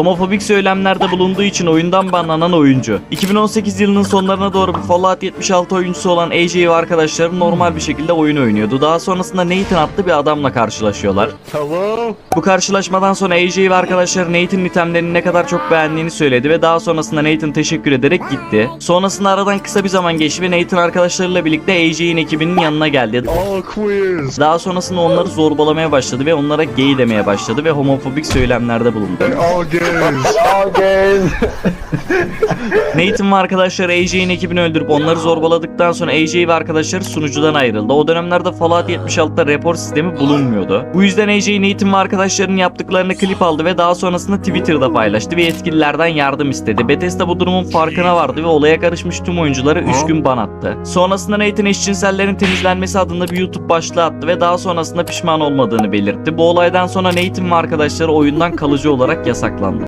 Homofobik söylemlerde bulunduğu için oyundan banlanan oyuncu. 2018 yılının sonlarına doğru Fallout 76 oyuncusu olan AJ ve arkadaşları normal bir şekilde oyun oynuyordu. Daha sonrasında Nathan adlı bir adamla karşılaşıyorlar. Hello? Bu karşılaşmadan sonra AJ ve arkadaşları Nathan'ın itemlerini ne kadar çok beğendiğini söyledi ve daha sonrasında Nathan teşekkür ederek gitti. Sonrasında aradan kısa bir zaman geçti ve Nathan arkadaşlarıyla birlikte AJ'in ekibinin yanına geldi. Daha sonrasında onları zorbalamaya başladı ve onlara gay demeye başladı ve homofobik söylemlerde bulundu. games. All games. Nathan ve arkadaşları AJ'in ekibini öldürüp onları zorbaladıktan sonra AJ ve arkadaşları sunucudan ayrıldı. O dönemlerde Fallout 76'da rapor sistemi bulunmuyordu. Bu yüzden AJ Nathan ve arkadaşlarının yaptıklarını klip aldı ve daha sonrasında Twitter'da paylaştı ve yetkililerden yardım istedi. Bethesda bu durumun farkına vardı ve olaya karışmış tüm oyunculara 3 gün ban attı. Sonrasında Nathan eşcinsellerin temizlenmesi adında bir YouTube başlığı attı ve daha sonrasında pişman olmadığını belirtti. Bu olaydan sonra Nathan ve arkadaşları oyundan kalıcı olarak yasaklandı.